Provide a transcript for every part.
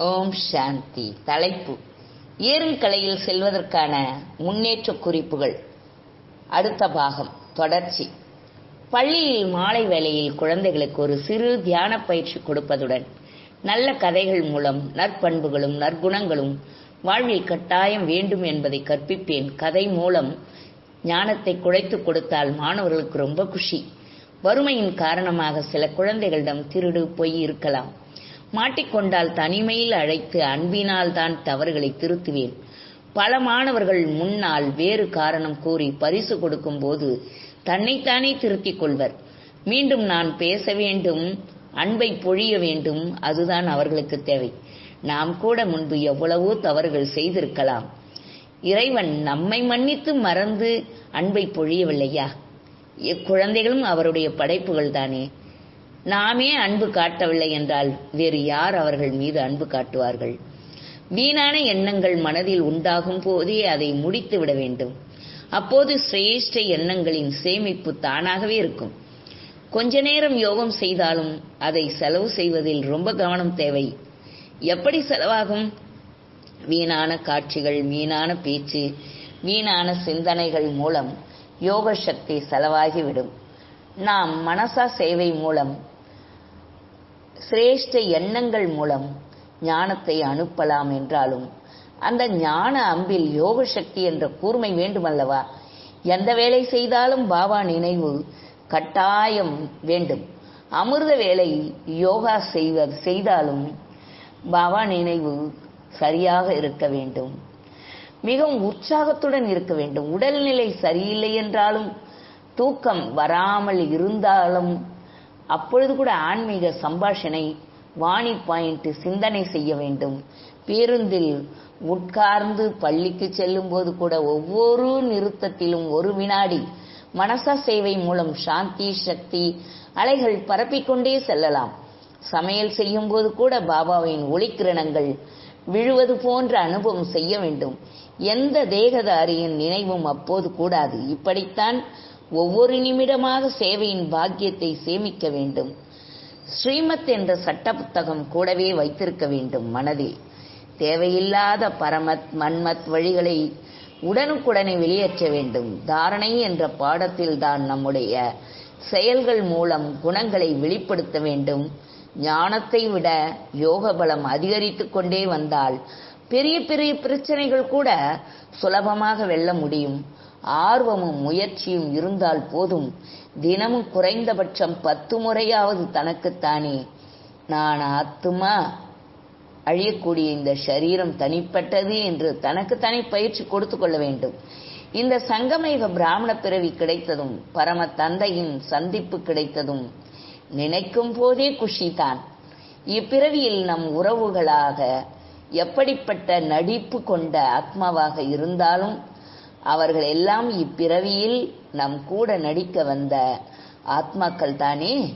ஓம் சாந்தி. தலைப்பு. ஏறுங்கலையில் செல்வதற்கான முன்னேற்ற குறிப்புகள். அடுத்த பாகம். தொடர்ச்சி. பள்ளியில் மாலை வேளையில் குழந்தைகளுக்கு ஒரு சிறு தியான பயிற்சி கொடுப்பதுடன் நல்ல கதைகள் மூலம் நற்பண்புகளும் நற்குணங்களும் வாழ்வில் கட்டாயம் வேண்டும் என்பதை கற்பிப்பேன். கதை மூலம் ஞானத்தை குழைத்து கொடுத்தால் மாணவர்களுக்கு ரொம்ப குஷி. வறுமையின் காரணமாக சில குழந்தைகளிடம் திருடு பொய் இருக்கலாம். மாட்டிக்கொண்டால் தனிமையில் அழைத்து அன்பினால் தான் தவறுகளை திருத்துவேன். பல மாணவர்கள் முன்னால் வேறு காரணம் கூறி பரிசு கொடுக்கும் போது தன்னைத்தானே திருத்திக் கொள்வர். மீண்டும் நான் பேச வேண்டும் அன்பை பொழிய வேண்டும் அதுதான் அவர்களுக்கு தேவை. நாம் கூட முன்பு எவ்வளவோ தவறுகள் செய்திருக்கலாம். இறைவன் நம்மை மன்னித்து மறந்து அன்பை பொழியவில்லையா? இக்குழந்தைகளும் அவருடைய படைப்புகள் தானே நாமே அன்பு காட்டவில்லை என்றால் வேறு யார் அவர்கள் மீது அன்பு காட்டுவார்கள்? வீணான எண்ணங்கள் மனதில் உண்டாகும் போதே அதை முடித்து விட வேண்டும். அப்போது சிரேஷ்ட எண்ணங்களின் சேமிப்பு தானாகவே இருக்கும். கொஞ்ச நேரம் யோகம் செய்தாலும் அதை செலவு செய்வதில் ரொம்ப கவனம் தேவை. எப்படி செலவாகும்? வீணான காட்சிகள் வீணான பேச்சு வீணான சிந்தனைகள் மூலம் யோக சக்தி செலவாகிவிடும். நாம் மனசா சேவை மூலம் சிரேஷ்ட எண்ணங்கள் மூலம் ஞானத்தை அனுப்பலாம் என்றாலும் அந்த ஞான அம்பில் யோக சக்தி என்ற கூர்மை வேண்டுமல்லவா? எந்த வேலை செய்தாலும் பாபா நினைவு கட்டாயம் வேண்டும். அமிர்த வேலை யோகா செய்வது செய்தாலும் பாபா நினைவு சரியாக இருக்க வேண்டும். மிகவும் உற்சாகத்துடன் இருக்க வேண்டும். உடல்நிலை சரியில்லை என்றாலும் தூக்கம் வராமல் இருந்தாலும் அப்பொழுது கூட ஆன்மீக சம்பாஷணை வாணி பாயிண்ட் சிந்தனை செய்ய வேண்டும். பேருந்தில் உட்கார்ந்து பள்ளிக்கு செல்லும் போது கூட ஒவ்வொரு நிறுத்தத்திலும் ஒரு வினாடி மனசா சேவை மூலம் சாந்தி சக்தி அலைகள் பரப்பிக்கொண்டே செல்லலாம். சமையல் செய்யும் போது கூட பாபாவின் ஒளிக்கிரணங்கள் விழுவது போன்ற அனுபவம் செய்ய வேண்டும். எந்த தேகதாரியின் நினைவும் அப்போது கூடாது. இப்படித்தான் ஒவ்வொரு நிமிடமாக சேவையின் பாக்கியத்தை சேமிக்க வேண்டும். ஸ்ரீமத் என்ற சட்ட புத்தகம் கூடவே வைத்திருக்க வேண்டும் மனதில். தேவையில்லாத பரமத் மன்மத் வழிகளை உடனுக்குடனே வெளியேற்ற வேண்டும். தாரணை என்ற பாடத்தில் தான் நம்முடைய செயல்கள் மூலம் குணங்களை வெளிப்படுத்த வேண்டும். ஞானத்தை விட யோக பலம் அதிகரித்து கொண்டே வந்தால் பெரிய பெரிய பிரச்சனைகள் கூட சுலபமாக வெல்ல முடியும். ஆர்வமும் முயற்சியும் இருந்தால் போதும். தினமும் குறைந்தபட்சம் பத்து முறையாவது தனக்குத்தானே. நான் ஆத்துமா? அழியக்கூடிய இந்த சரீரம் தனிப்பட்டது என்று தனக்கு தனி பயிற்சி கொடுத்து கொள்ள வேண்டும். இந்த சங்கமயுக பிராமண பிறவி கிடைத்ததும் பரம தந்தையின் சந்திப்பு கிடைத்ததும் நினைக்கும் போதே குஷிதான். இப்பிறவியில் நம் உறவுகளாக எப்படிப்பட்ட நடிப்பு கொண்ட ஆத்மாவாக இருந்தாலும் அவர்கள் எல்லாம் இப்பிறவியில் நம் கூட நடிக்க வந்த ஆத்மாக்கள் தானே?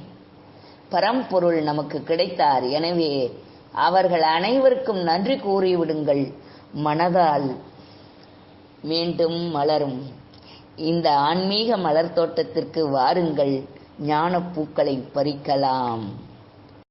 பரம்பொருள் நமக்கு கிடைத்தார். எனவே அவர்கள் அனைவருக்கும் நன்றி கூறிவிடுங்கள். மனதால் மீண்டும் மலரும். இந்த ஆன்மீக மலர் தோட்டத்திற்கு வாருங்கள். ஞான பூக்களை பறிக்கலாம்.